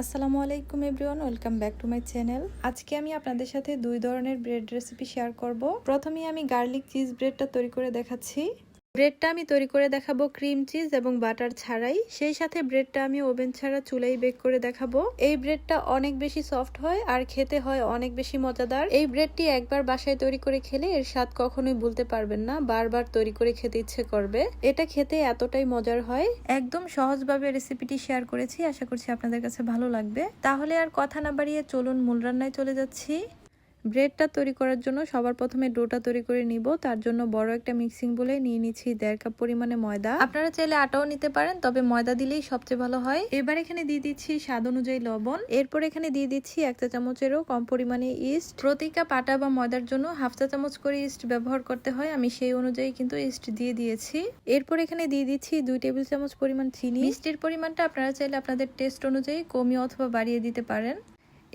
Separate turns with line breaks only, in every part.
আসসালামু আলাইকুম everyone, welcome back to my channel. আজকে আমি আপনাদের সাথে দুই ধরনের ব্রেড রেসিপি শেয়ার করব। প্রথমে আমি গার্লিক চিজ ব্রেডটা তৈরি করে দেখাচ্ছি। ব্রেডটা আমি তৈরি করে দেখাবো ক্রিম, চিজ এবং বাটার ছাড়াই। সেই সাথে ব্রেডটা আমি ওভেন ছাড়া চুলাই বেক করে দেখাবো। এই ব্রেডটা অনেক বেশি সফট হয় আর খেতে হয় অনেক বেশি মজাদার। এই ব্রেডটি একবার বাসায় তৈরি করে খেলে এর স্বাদ কখনোই ভুলতে পারবেন না, বারবার তৈরি করে খেতে ইচ্ছে করবে। এটা খেতে এতটাই মজার হয়। একদম সহজভাবে রেসিপিটি শেয়ার করেছি, আশা করছি আপনাদের কাছে ভালো লাগবে। তাহলে আর কথা না বাড়িয়ে চলুন মূল রান্নায় চলে যাচ্ছি। ব্রেডটা তৈরি করার জন্য সবার প্রথমে ডোটা তৈরি করে নিব। তার জন্য বড় একটা মিক্সিং বলে নিয়ে নিচ্ছি দেড় কাপ পরিমাণে ময়দা। আপনারা চাইলে আটাও নিতে পারেন, তবে ময়দা দিলেই সবচেয়ে ভালো হয়। এবার এখানে দিয়ে দিচ্ছি স্বাদ অনুযায়ী লবণ। এরপর এখানে দিয়ে দিচ্ছি এক চা চামচেরও কম পরিমাণে ইস্ট। প্রতি কাপ আটা বা ময়দার জন্য হাফ চা চামচ করে ইস্ট ব্যবহার করতে হয়, আমি সেই অনুযায়ী কিন্তু ইস্ট দিয়ে দিয়েছি। এরপর এখানে দিয়ে দিচ্ছি দুই টেবিল চামচ পরিমাণ চিনি। মিষ্টির পরিমাণটা আপনারা চাইলে আপনাদের টেস্ট অনুযায়ী কমিয়ে অথবা বাড়িয়ে দিতে পারেন।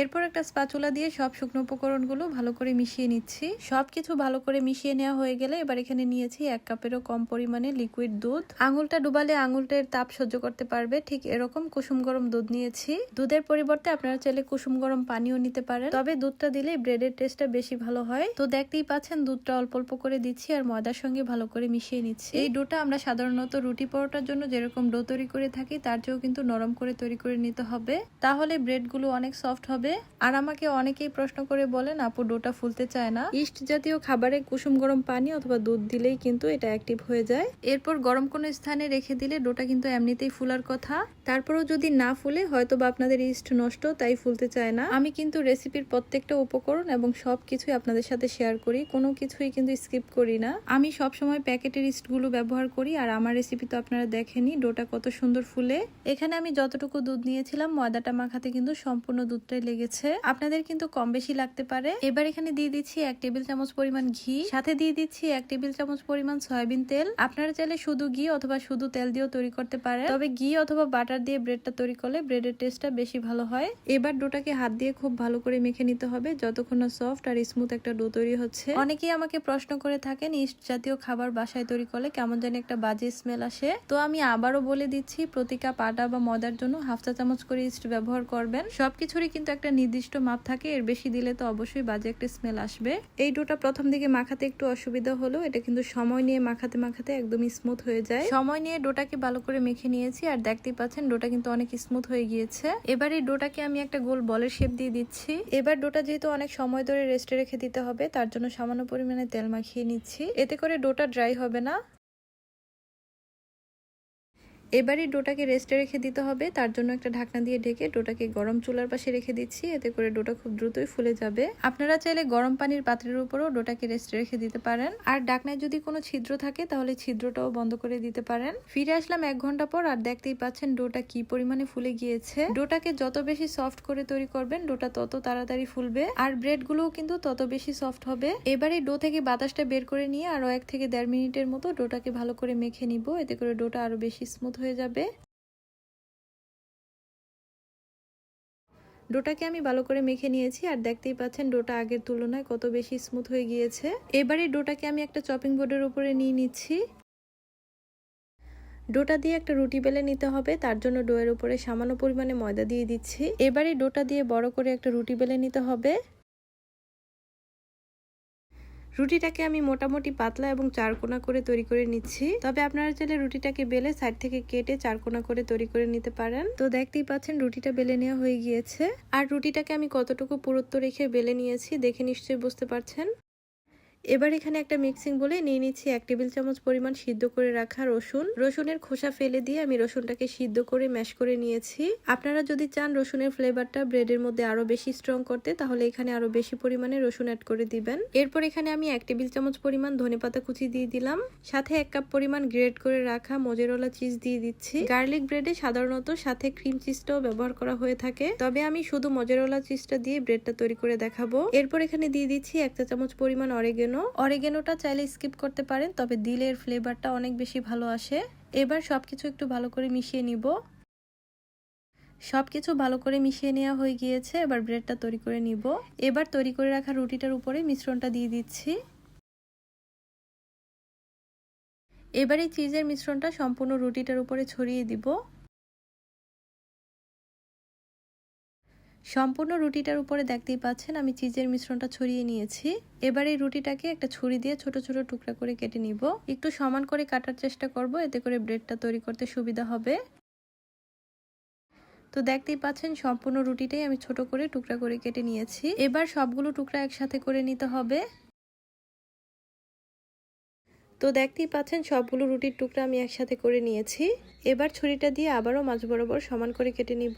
এরপর একটা স্পাচুলা দিয়ে সব শুকনো উপকরণগুলো ভালো করে মিশিয়ে নিচ্ছি। সব কিছু ভালো করে মিশিয়ে নেওয়া হয়ে গেলে এবার এখানে নিয়েছি এক কাপেরও কম পরিমাণে লিকুইড দুধ। আঙুলটা ডুবালে আঙুলটার তাপ সহ্য করতে পারবে, ঠিক এরকম কুসুম গরম দুধ নিয়েছি। দুধের পরিবর্তে আপনারা চাইলে কুসুম গরম পানিও নিতে পারেন। তবে দুধটা দিলে ব্রেডের টেস্টটা বেশি ভালো হয়। তো দেখতেই পাচ্ছেন, দুধটা অল্প অল্প করে দিচ্ছি আর ময়দার সঙ্গে ভালো করে মিশিয়ে নিচ্ছি। এই ডোটা আমরা সাধারণত রুটি পরোটার জন্য যেরকম ডো তৈরি করে থাকি, তার চেয়েও কিন্তু নরম করে তৈরি করে নিতে হবে। তাহলে ব্রেডগুলো অনেক সফট হবে। হবে। আর আমাকে অনেকেই প্রশ্ন করে বলেন আপু ডোটা ফুলতে চায় না? ইস্ট জাতীয় খাবারে কুসুম গরম পানি অথবা দুধ দিলেই কিন্তু এটা অ্যাক্টিভ হয়ে যায়। এরপর গরম কোনো স্থানে রেখে দিলে ডোটা কিন্তু এমনিতেই ফুলার কথা। তারপরও যদি না ফুলে হয়তো বা আপনাদের ইস্ট নষ্ট তাই ফুলতে চায় না। আমি কিন্তু রেসিপির প্রত্যেকটা উপকরণ এবং সব কিছুই আপনাদের সাথে শেয়ার করি কোনো কিছুই কিন্তু স্কিপ করি না। আমি সব সময় প্যাকেটের ইস্টগুলো ব্যবহার করি আর আমার রেসিপি তো আপনারা দেখেনি ডোটা কত সুন্দর ফুলে। এখানে আমি যতটুকু দুধ নিয়েছিলাম ময়দাটা মাখাতে কিন্তু সম্পূর্ণ দুধটাই লেগেছে। আপনাদের কিন্তু কম বেশি লাগতে পারে। এবার এখানে দিয়ে দিচ্ছি এক টেবিল চামচ পরিমাণ ঘি। সাথে দিয়ে দিচ্ছি এক টেবিল চামচ পরিমাণ সয়াবিন তেল। আপনারা চাইলে শুধু ঘি অথবা শুধু তেল দিয়েও তৈরি করতে পারে তবে ঘি অথবা বাটার দিয়ে ব্রেডটা তৈরি করলে ব্রেডের টেস্টটা বেশি ভালো হয়। এবার ডোটাকে হাত দিয়ে খুব ভালো করে মেখে নিতে হবে, যতক্ষণ না সফট আর স্মুথ একটা ডো তৈরি হচ্ছে। অনেকেই আমাকে প্রশ্ন করে থাকেন, ইস্ট জাতীয় খাবার বাসায় তৈরি করলে কেমন জানি একটা বাজে স্মেল আসে? তো আমি আবারও বলে দিচ্ছি, প্রতি কাপ আটা বা ময়দার জন্য হাফ চা চামচ করে ইস্ট ব্যবহার করবেন। সবকিছুরই কিন্তু একটা নির্দিষ্ট মাপ থাকে এর বেশি দিলে তো অবশ্যই বাজে একটা স্মেল আসবে। এই ডোটা প্রথম দিকে মাখাতে একটু অসুবিধা হলো এটা কিন্তু সময় নিয়ে মাখাতে মাখাতে একদমই স্মুথ হয়ে যায়। সময় নিয়ে ডোটাকে ভালো করে মেখে নিয়েছি আর দেখতেই পাচ্ছেন ডোটা কিন্তু অনেক স্মুথ হয়ে গিয়েছে। এবার এই ডোটাকে আমি একটা গোল বলের শেপ দিয়ে দিচ্ছি। এবার ডোটা যেহেতু অনেক সময় ধরে রেস্টে রেখে দিতে হবে তার জন্য সামান্য পরিমাণে তেল মাখিয়ে নিচ্ছি। এতে করে ডোটা ড্রাই হবে না। এবারই ডোটাকে রেস্টে রেখে দিতে হবে। তার জন্য একটা ঢাকনা দিয়ে ঢেকে ডোটাকে গরম চুলার পাশে রেখে দিচ্ছি। এতে করে ডোটা খুব দ্রুতই ফুলে যাবে। আপনারা চাইলে গরম পানির পাত্রের উপরও ডোটাকে রেস্টে রেখে দিতে পারেন। আর ডাকনায় যদি কোনো ছিদ্র থাকে, তাহলে ছিদ্রটাও বন্ধ করে দিতে পারেন। ফিরে আসলাম এক ঘণ্টা পর আর দেখতেই পাচ্ছেন ডোটা কি পরিমাণে ফুলে গিয়েছে। ডোটাকে যত বেশি সফট করে তৈরি করবেন, ডোটা তত তাড়াতাড়ি ফুলবে। আর ব্রেড গুলোও কিন্তু তত বেশি সফট হবে। এবারে ডো থেকে বাতাসটা বের করে নিয়ে আরও এক থেকে দেড় মিনিটের মতো ডোটাকে ভালো করে মেখে নিব। এতে করে ডোটা আরও বেশি স্মুথ হয়ে যাবে। ডোটাকে আমি ভালো করে মেখে নিয়েছি, আর দেখতেই পাচ্ছেন ডোটা আগের তুলনায় কত বেশি স্মুথ হয়ে গিয়েছে। এবারে ডোটাকে আমি একটা চপিং বোর্ডের উপরে নিয়ে নিচ্ছি। ডোটা দিয়ে একটা রুটি বেলে নিতে হবে, তার জন্য ডোয়ের উপরে সামান্য পরিমাণে ময়দা দিয়ে দিচ্ছি। এবারে ডোটা দিয়ে বড় করে একটা রুটি বেলে নিতে হবে। রুটিটাকে আমি মোটামুটি পাতলা এবং চারকোনা করে তৈরি করে নিচ্ছি। তবে আপনারা চাইলে রুটিটাকে বেলে সাইড থেকে কেটে চারকোনা করে তৈরি করে নিতে পারেন। তো দেখতেই পাচ্ছেন রুটিটা বেলে নেওয়া হয়ে গিয়েছে। আর রুটিটাকে আমি কতটুকু পুরুত্ব রেখে বেলে নিয়েছি দেখে নিশ্চয়ই বুঝতে পারছেন। এবার এখানে একটা মিক্সিং বলে নিয়ে নিচ্ছি এক টেবিল চামচ পরিমাণ সিদ্ধ করে রাখা রসুন। রসুনের খোসা ফেলে দিয়ে আমি রসুনটাকে সিদ্ধ করে ম্যাশ করে নিয়েছি। আপনারা যদি চান রসুনের ফ্লেভারটা ব্রেডের মধ্যে আরও বেশি স্ট্রং করতে, তাহলে এখানে আরও বেশি পরিমাণে রসুন অ্যাড করে দিবেন। এরপর এখানে আমি এক টেবিল চামচ পরিমাণ ধনে পাতা কুচি দিয়ে দিলাম। সাথে এক কাপ পরিমাণ গ্রেড করে রাখা মজেরোলা চিজ দিয়ে দিচ্ছি। গার্লিক ব্রেডে সাধারণত সাথে ক্রিম চিজটাও ব্যবহার করা হয়ে থাকে। তবে আমি শুধু মজেরোলা চিজটা দিয়ে ব্রেডটা তৈরি করে দেখাবো। এরপর এখানে দিয়ে দিচ্ছি একটা চামচ পরিমাণ অরেগেন অরেগেনো অরেগেনোটা চাইলে স্কিপ করতে পারেন, তবে দিলে এর ফ্লেভারটা অনেক বেশি ভালো আসে। এবার সবকিছু একটু ভালো করে মিশিয়ে নিব। সব কিছু ভালো করে মিশিয়ে নেওয়া হয়ে গিয়েছে, এবার ব্রেডটা তৈরি করে নিব। এবার তৈরি করে রাখা রুটিটার উপরে মিশ্রণটা দিয়ে দিচ্ছি। এবার এই চিজের মিশ্রণটা সম্পূর্ণ রুটিটার উপরে ছড়িয়ে দিব। সম্পূর্ণ রুটিটার উপরে দেখতেই পাচ্ছেন, আমি চিজের মিশ্রণটা ছড়িয়ে নিয়েছি। এবার এই রুটিটাকে একটা ছুরি দিয়ে ছোট ছোট টুকরা করে কেটে নিব। একটু সমান করে কাটার চেষ্টা করব, এতে করে ব্রেডটা তৈরি করতে সুবিধা হবে। তো দেখতেই পাচ্ছেন, সম্পূর্ণ রুটিটাই আমি ছোট করে টুকরা করে কেটে নিয়েছি। এবার সবগুলো টুকরা একসাথে করে নিতে হবে। তো দেখতেই পাচ্ছেন, সবগুলো রুটির টুকরা আমি একসাথে করে নিয়েছি। এবার ছুরিটা দিয়ে আবারও মাছ বরাবর সমান করে কেটে নিব।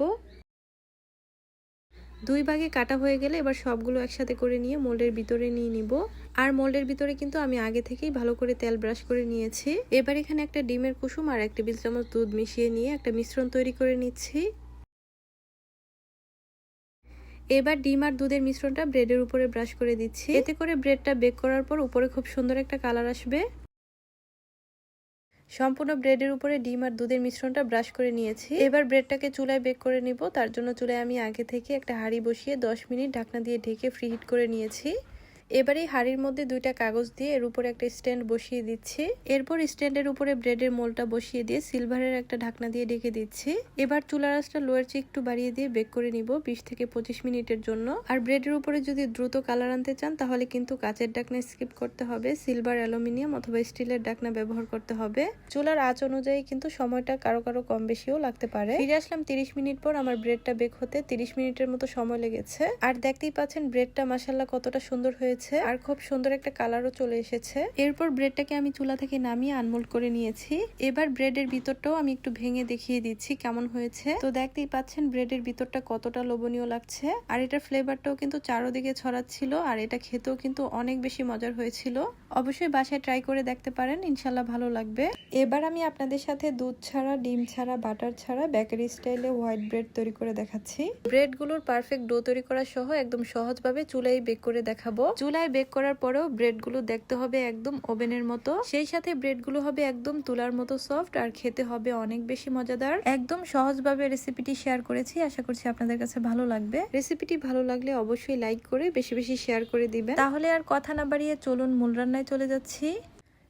দুই ভাগে কাটা হয়ে গেলে এবার সবগুলো একসাথে করে নিয়ে মোল্ডের ভিতরে নিয়ে নিব। আর মোল্ডের ভিতরে কিন্তু আমি আগে থেকেই ভালো করে তেল ব্রাশ করে নিয়েছি। এবার এখানে একটা ডিমের কুসুম আর এক টেবিল চামচ দুধ মিশিয়ে নিয়ে একটা মিশ্রণ তৈরি করে নিচ্ছি। এবার ডিম আর দুধের মিশ্রণটা ব্রেডের উপরে ব্রাশ করে দিচ্ছি। এতে করে ব্রেডটা বেক করার পর উপরে খুব সুন্দর একটা কালার আসবে। সম্পূর্ণ ব্রেডের উপরে ডিম আর দুধের মিশ্রণটা ব্রাশ করে নিয়েছি। এবার ব্রেডটাকে চুলায় বেক করে নিব। তার জন্য চুলায় আমি আগে থেকে একটা হাঁড়ি বসিয়ে 10 মিনিট ঢাকনা দিয়ে ঢেকে ফ্রি হিট করে নিয়েছি। এবার হাঁড়ির মধ্যে দুইটা কাগজ দিয়ে এর উপরে একটা স্ট্যান্ড বসিয়ে দিচ্ছি। এরপর স্ট্যান্ডের উপরে ব্রেডের মোলটা বসিয়ে দিয়ে সিলভারের একটা ঢাকনা দিয়ে ঢেকে দিচ্ছি। এবার চুলার আঁচটা লোয়ার চেয়ে একটু বাড়িয়ে দিয়ে বেক করে নিব বিশ থেকে পঁচিশ মিনিটের জন্য। আর ব্রেডের উপরে যদি দ্রুত কালার আনতে চান, তাহলে কিন্তু কাচের ডাকনা স্কিপ করতে হবে, সিলভার, অ্যালুমিনিয়াম অথবা স্টিলের ডাকনা ব্যবহার করতে হবে। চুলার আঁচ অনুযায়ী কিন্তু সময়টা কারও কারও কম বেশিও লাগতে পারে। ফিরে আসলাম তিরিশ মিনিট পর আমার ব্রেডটা বেক হতে তিরিশ মিনিটের মতো সময় লেগেছে। আর দেখতেই পাচ্ছেন ব্রেডটা মাসাল্লাহ কতটা সুন্দর হয়েছে। আর খুব সুন্দর একটা কালারও চলে এসেছে। এরপর ব্রেডটাকে আমি চুলা থেকে নামিয়ে আনমোল্ড করে নিয়েছি। এবার ব্রেডের ভিতরটাও আমি একটু ভেঙে দেখিয়ে দিচ্ছি কেমন হয়েছে। তো দেখতেই পাচ্ছেন ব্রেডের ভিতরটা কতটা লোভনীয় লাগছে। আর এটার ফ্লেভারটাও কিন্তু চারোদিকে ছড়াচ্ছিল আর এটা খেতেও কিন্তু অনেক বেশি মজার হয়েছিল। অবশ্যই বাসায় ট্রাই করে দেখতে পারেন, ইনশাল্লাহ ভালো লাগবে। এবার আমি আপনাদের সাথে দুধ ছাড়া, ডিম ছাড়া, বাটার ছাড়া বেকারি স্টাইলে হোয়াইট ব্রেড তৈরি করে দেখাচ্ছি। ব্রেডগুলোর পারফেক্ট ডো তৈরি করা সহ একদম সহজভাবে চুলায় বেক করে দেখাবো। চুলায় বেক করার পরেও ব্রেডগুলো দেখতে হবে একদম ওভেনের মতো। সেই সাথে ব্রেডগুলো হবে একদম তুলার মতো সফট আর খেতে হবে অনেক বেশি মজাদার। একদম সহজভাবে রেসিপিটি শেয়ার করেছি, আশা করছি আপনাদের কাছে ভালো লাগবে। রেসিপিটি ভালো লাগলে অবশ্যই লাইক করে, বেশি বেশি শেয়ার করে দিবেন। তাহলে আর কথা না বাড়িয়ে চলুন মূল রান্নায় চলে যাচ্ছি।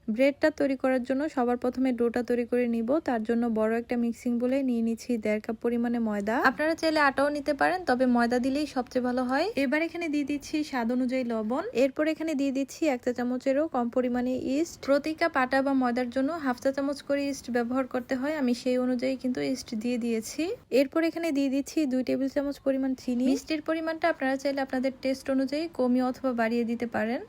ব্রেডটা তৈরি করার জন্য সবার প্রথমে ডোটা তৈরি করে নিব। তার জন্য বড় একটা মিক্সিং বলে নিয়ে নিচ্ছি দেড় কাপ পরিমাণে ময়দা। আপনারা চাইলে আটাও নিতে পারেন, তবে ময়দা দিলেই সবচেয়ে ভালো হয়। এবার এখানে দিয়ে দিচ্ছি স্বাদ অনুযায়ী লবণ। এরপর এখানে দিয়ে দিচ্ছি এক চা চামচেরও কম পরিমাণে ইস্ট। প্রতি কাপ আটা বা ময়দার জন্য হাফ চা চামচ করে ইস্ট ব্যবহার করতে হয়, আমি সেই অনুযায়ী কিন্তু ইস্ট দিয়ে দিয়েছি। এরপর এখানে দিয়ে দিচ্ছি দুই টেবিল চামচ পরিমাণ চিনি। মিষ্টির পরিমাণটা আপনারা চাইলে আপনাদের টেস্ট অনুযায়ী কমিয়ে অথবা বাড়িয়ে দিতে পারেন।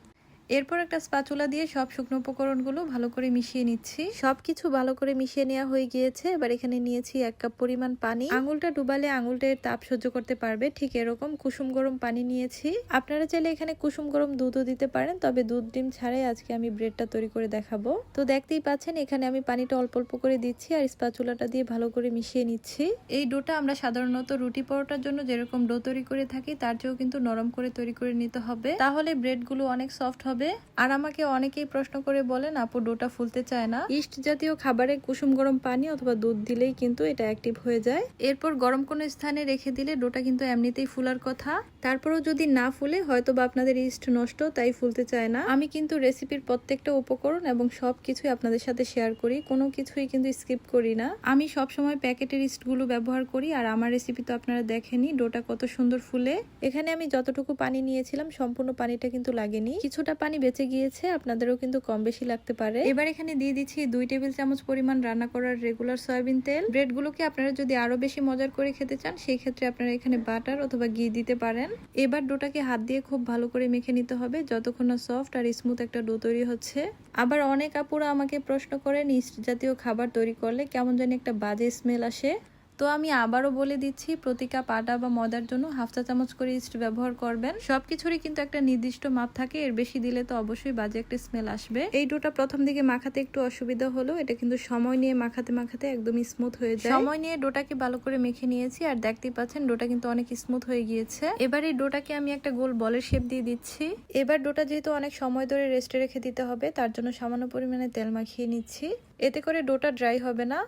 এরপর একটা স্পাচুলা দিয়ে সব শুকনো উপকরণগুলো ভালো করে মিশিয়ে নিচ্ছি। সবকিছু ভালো করে মিশিয়ে নেওয়া হয়ে গিয়েছে। এবার এখানে নিয়েছি এক কাপ পরিমাণ পানি। আঙুলটা ডুবালে আঙুলটা তাপ সহ্য করতে পারবে। ঠিক এরকম কুসুম গরম পানি নিয়েছি। আপনারা চাইলে এখানে কুসুম গরম দুধও দিতে পারেন, তবে দুধ ডিম ছাড়াই আজকে আমি ব্রেডটা তৈরি করে দেখাবো। তো দেখতেই পাচ্ছেন, এখানে আমি পানিটা অল্প অল্প করে দিচ্ছি আর স্পাচুলাটা দিয়ে ভালো করে মিশিয়ে নিচ্ছি। এই ডোটা আমরা সাধারণত রুটি পরোটার জন্য যেরকম ডো তৈরি করে থাকি, তার চেয়েও কিন্তু নরম করে তৈরি করে নিতে হবে। তাহলে ব্রেডগুলো অনেক সফট হবে। হবে। আর আমাকে অনেকেই প্রশ্ন করে বলেন, আপু, ডোটা ফুলতে চায় না? ইস্ট জাতীয় খাবারে কুসুম গরম পানি অথবা দুধ দিলেই কিন্তু এটা অ্যাক্টিভ হয়ে যায়। এরপর গরম কোনো স্থানে রেখে দিলে ডোটা কিন্তু এমনিতেই ফুলার কথা। তারপরেও যদি না ফুলে হয়তো বা আপনাদের ইস্ট নষ্ট, তাই ফুলতে চায় না। আমি কিন্তু রেসিপির প্রত্যেকটা উপকরণ এবং সব কিছুই আপনাদের সাথে শেয়ার করি, কোনো কিছুই কিন্তু স্কিপ করি না। আমি সব সময় প্যাকেটের ইস্টগুলো ব্যবহার করি, আর আমার রেসিপি তো আপনারা দেখেনি ডোটা কত সুন্দর ফুলে। এখানে আমি যতটুকু পানি নিয়েছিলাম, সম্পূর্ণ পানিটা কিন্তু লাগেনি। কিছুটা বেঁচে গিয়েছে, আপনাদেরও কিন্তু কম বেশি লাগতে পারে। এবার এখানে দিয়ে দিচ্ছি দুই টেবিল চামচ পরিমাণ রান্না করার রেগুলার সয়াবিন তেল। ব্রেডগুলোকে আপনারা যদি আরও বেশি মজার করে খেতে চান, সেই ক্ষেত্রে আপনারা এখানে বাটার অথবা ঘি দিতে পারেন। এবার ডোটাকে হাত দিয়ে খুব ভালো করে মেখে নিতে হবে, যতক্ষণ না সফট আর স্মুথ একটা ডো তৈরি হচ্ছে। আবার অনেক আপুরা আমাকে প্রশ্ন করেন, ইস্ট জাতীয় খাবার তৈরি করলে কেমন জানি একটা বাজে স্মেল আসে। তো আমি আবারও বলে দিচ্ছি প্রতি কাপ আটা বা ময়দার জন্য হাফ চা চামচ করে ইস্ট ব্যবহার করবেন। সবকিছুরই কিন্তু একটা নির্দিষ্ট মাপ থাকে, এর বেশি দিলে তো অবশ্যই বাজে একটা স্মেল আসবে। এই ডোটা প্রথম দিকে মাখাতে একটু অসুবিধা হলো, এটা কিন্তু সময় নিয়ে মাখাতে মাখাতে একদমই স্মুথ হয়ে যায়। সময় নিয়ে ডোটাকে ভালো করে মেখে নিয়েছি, আর দেখতেই পাচ্ছেন ডোটা কিন্তু অনেক স্মুথ হয়ে গিয়েছে। এবার এই ডোটাকে আমি একটা গোল বলের শেপ দিয়ে দিচ্ছি। এবার ডোটা যেহেতু অনেক সময় ধরে রেস্টে রেখে দিতে হবে, তার জন্য সামান্য পরিমাণে তেল মাখিয়ে নিচ্ছি। এতে করে ডোটা ড্রাই হবে না।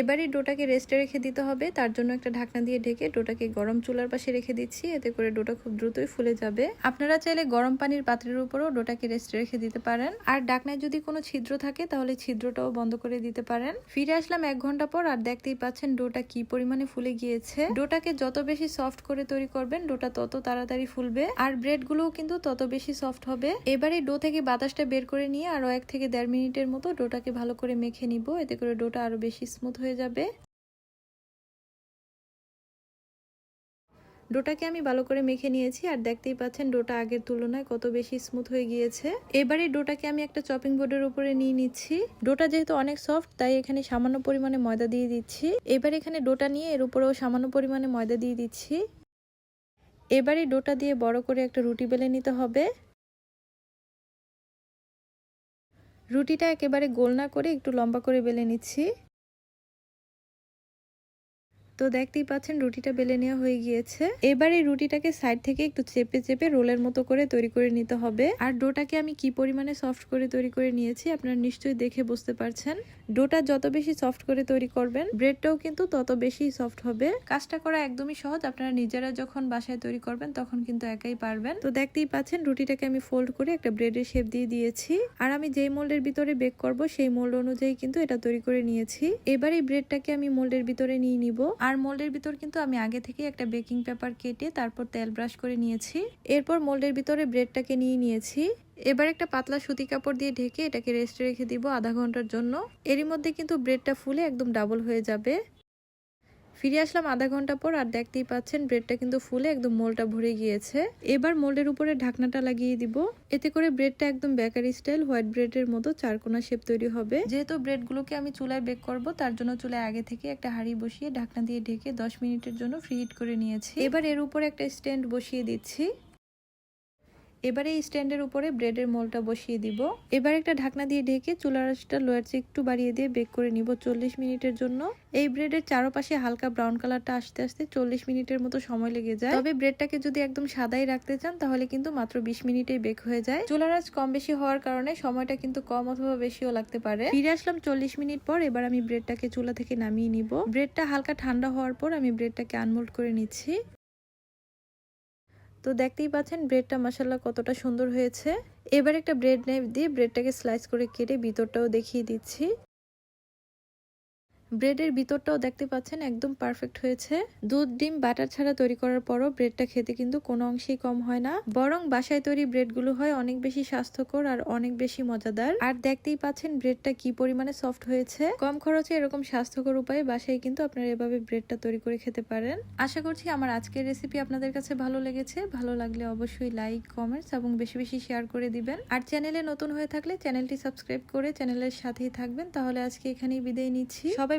এবারই ডোটাকে রেস্টে রেখে দিতে হবে। তার জন্য একটা ঢাকনা দিয়ে ঢেকে ডোটাকে গরম চুলার পাশে রেখে দিচ্ছি। এতে করে ডোটা খুব দ্রুতই ফুলে যাবে। আপনারা চাইলে গরম পানির পাত্রের উপরও ডোটাকে রেস্টে রেখে দিতে পারেন। আর ডাকনায় যদি কোনো ছিদ্র থাকে, তাহলে ছিদ্রটাও বন্ধ করে দিতে পারেন। ফিরে আসলাম এক ঘণ্টা পর আর দেখতেই পাচ্ছেন ডোটা কি পরিমাণে ফুলে গিয়েছে। ডোটাকে যত বেশি সফট করে তৈরি করবেন, ডোটা তত তাড়াতাড়ি ফুলবে। আর ব্রেড গুলোও কিন্তু তত বেশি সফট হবে। এবারে ডো থেকে বাতাসটা বের করে নিয়ে আরও এক থেকে দেড় মিনিটের মতো ডোটাকে ভালো করে মেখে নিব। এতে করে ডোটা আরও বেশি স্মুথ হয়ে যাবে। ডোটাকে আমি ভালো করে মেখে নিয়েছি আর দেখতেই পাচ্ছেন ডোটা আগের তুলনায় কত বেশি স্মুথ হয়ে গিয়েছে। এবারে ডোটাকে আমি একটা চপিং বোর্ডের উপরে নিয়ে নিচ্ছি। ডোটা যেহেতু অনেক সফট তাই এখানে সামান্য পরিমাণে ময়দা দিয়ে দিচ্ছি। এবার এখানে ডোটা নিয়ে এর উপরেও সামান্য পরিমাণে ময়দা দিয়ে দিচ্ছি। এবারে ডোটা দিয়ে বড় করে একটা রুটি বেলে নিতে হবে। রুটিটা একেবারে গোল না করে একটু লম্বা করে বেলে নিচ্ছি। তো দেখতেই পাচ্ছেন রুটিটা বেলে নেওয়া হয়ে গিয়েছে। এবার এই রুটিটাকে সাইড থেকে একটু চেপে চেপে রোলের মতো করে তৈরি করে নিতে হবে। আর ডোটাকে আমি কি পরিমাণে সফট করে তৈরি করে নিয়েছি আপনারা নিশ্চয়ই দেখে বুঝতে পারছেন। ডোটা যত বেশি সফট করে তৈরি করবেন ব্রেডটাও কিন্তু তত বেশি সফট হবে। কাজটা করা একদমই সহজ, আপনারা নিজেরা যখন বাসায় তৈরি করবেন তখন কিন্তু একাই পারবেন। তো দেখতেই পাচ্ছেন রুটিটাকে আমি ফোল্ড করে একটা ব্রেডের শেপ দিয়ে দিয়েছি। আর আমি যেই মোল্ডের ভিতরে বেক করব, সেই মোল্ড অনুযায়ী কিন্তু এটা তৈরি করে নিয়েছি। এবার এই ব্রেডটাকে আমি মোল্ডের ভিতরে নিয়ে নিব। আর মোল্ডের ভিতর কিন্তু আমি আগে থেকে একটা বেকিং পেপার কেটে তারপর তেল ব্রাশ করে নিয়েছি। এরপর মোল্ডের ভিতরে ব্রেডটাকে নিয়ে নিয়েছি। এবার একটা পাতলা সুতি কাপড় দিয়ে ঢেকে এটাকে রেস্টে রেখে দিব আধা ঘণ্টার জন্য। এরই মধ্যে কিন্তু ব্রেডটা ফুলে একদম ডাবল হয়ে যাবে। ফিরে আসলাম আধা ঘণ্টা পর আর দেখতেই পাচ্ছেন ব্রেডটা কিন্তু ফুলে একদম মোলটা ভরে গিয়েছে। এবার মোল্ডের উপরে ঢাকনাটা লাগিয়ে দিব। এতে করে ব্রেডটা একদম বেকারি স্টাইল হোয়াইট ব্রেডের মতো চারকোনা শেপ তৈরি হবে। যেহেতু ব্রেডগুলোকে আমি চুলায় বেক করব, তার জন্য চুলায় আগে থেকে একটা হাঁড়ি বসিয়ে ঢাকনা দিয়ে ঢেকে দশ মিনিটের জন্য ফ্রি হিট করে নিয়েছি। এবার এর উপরে একটা স্ট্যান্ড বসিয়ে দিচ্ছি। এবারে এই স্ট্যান্ডের উপরে ব্রেডের মোলটা বসিয়ে দিব। এবার একটা ঢাকনা দিয়ে ঢেকে চুলার আঁচটা লোয়ার চেয়ে একটু বাড়িয়ে দিয়ে বেক করে নিব চল্লিশ মিনিটের জন্য। এই ব্রেডের চারপাশে হালকা ব্রাউন কালারটা আসতে আসতে চল্লিশ মিনিটের মতো সময় লেগে যায়। তবে ব্রেডটাকে যদি একদম সাদাই রাখতে চান, তাহলে কিন্তু মাত্র বিশ মিনিটেই বেক হয়ে যায়। চুলার আঁচ কম বেশি হওয়ার কারণে সময়টা কিন্তু কম অথবা বেশিও লাগতে পারে। ফিরে আসলাম চল্লিশ মিনিট পর, এবার আমি ব্রেডটাকে চুলা থেকে নামিয়ে নিব। ব্রেডটা হালকা ঠান্ডা হওয়ার পর আমি ব্রেডটাকে আনমোল্ড করে নিচ্ছি। তো দেখতেই পাচ্ছেন ব্রেডটা মশাল্লা কতটা সুন্দর হয়েছে। এবার একটা ব্রেড নাইফ দিয়ে ব্রেডটাকে স্লাইস করে কেটে ভিতরটাও দেখিয়ে দিচ্ছি। ব্রেডের ভিতরটাও দেখতে পাচ্ছেন একদম পারফেক্ট হয়েছে। দুধ, ডিম, বাটার ছাড়া তৈরি করার পরও ব্রেডটা খেতে কিন্তু কোনো অংশেই কম হয় না। বরং বাসায় তৈরি ব্রেডগুলো হয় অনেক বেশি স্বাস্থ্যকর আর অনেক বেশি মজাদার। আর দেখতেই পাচ্ছেন ব্রেডটা কি পরিমাণে সফট হয়েছে। কম খরচে এরকম স্বাস্থ্যকর উপায়ে বাসায় কিন্তু আপনারা এভাবে ব্রেডটা তৈরি করে খেতে পারেন। আশা করছি আমার আজকের রেসিপি আপনাদের কাছে ভালো লেগেছে। ভালো লাগলে অবশ্যই লাইক কমেন্টস এবং বেশি বেশি শেয়ার করে দিবেন। আর চ্যানেলে নতুন হয়ে থাকলে চ্যানেলটি সাবস্ক্রাইব করে চ্যানেলের সাথেই থাকবেন। তাহলে আজকে এখানেই বিদায় নিচ্ছি। সবাই